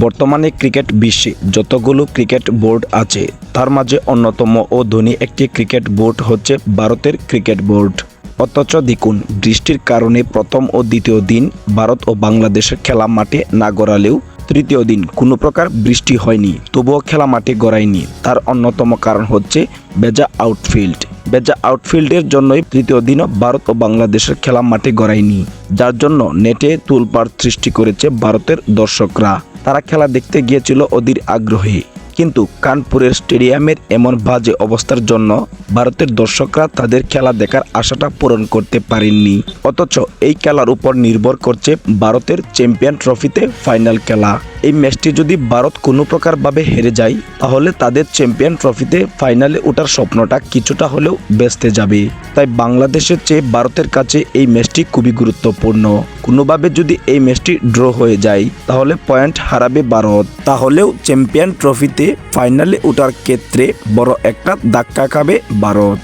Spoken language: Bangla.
বর্তমানে ক্রিকেট বিশ্বে যতগুলো ক্রিকেট বোর্ড আছে, তার মাঝে অন্যতম ও ধনী একটি ক্রিকেট বোর্ড হচ্ছে ভারতের ক্রিকেট বোর্ড। অথচ দেখুন, বৃষ্টির কারণে প্রথম ও দ্বিতীয় দিন ভারত ও বাংলাদেশের খেলা মাঠে না গড়ালেও তৃতীয় দিন কোনো প্রকার বৃষ্টি হয়নি, তবুও খেলা মাঠে গড়ায়নি। তার অন্যতম কারণ হচ্ছে বেজা আউটফিল্ড। বেজা আউটফিল্ডের জন্যই তৃতীয় দিনও ভারত ও বাংলাদেশের খেলা মাঠে গড়ায়নি, যার জন্য নেটে তুলপাড় সৃষ্টি করেছে ভারতের দর্শকরা। তারা খেলা দেখতে গিয়েছিল অধীর আগ্রহী। কিন্তু কানপুরের স্টেডিয়ামের এমন বাজে অবস্থার জন্য ভারতের দর্শকরা তাদের খেলা দেখার আশাটা পূরণ করতে পারেননি। অথচ এই খেলার উপর নির্ভর করছে ভারতের চ্যাম্পিয়ন ট্রফিতে ফাইনাল খেলা। এই ম্যাচটি যদি ভারত কোনো প্রকারভাবে হেরে যায়, তাহলে তাদের চ্যাম্পিয়ন ট্রফিতে ফাইনালে ওঠার স্বপ্নটা কিছুটা হলেও বেসতে যাবে। তাই বাংলাদেশের চেয়ে ভারতের কাছে এই ম্যাচটি খুবই গুরুত্বপূর্ণ। কোনোভাবে যদি এই ম্যাচটি ড্র হয়ে যায়, তাহলে পয়েন্ট হারাবে ভারত। তাহলেও চ্যাম্পিয়ন ট্রফিতে ফাইনালে ওঠার ক্ষেত্রে বড় একটা ধাক্কা খাবে ভারত।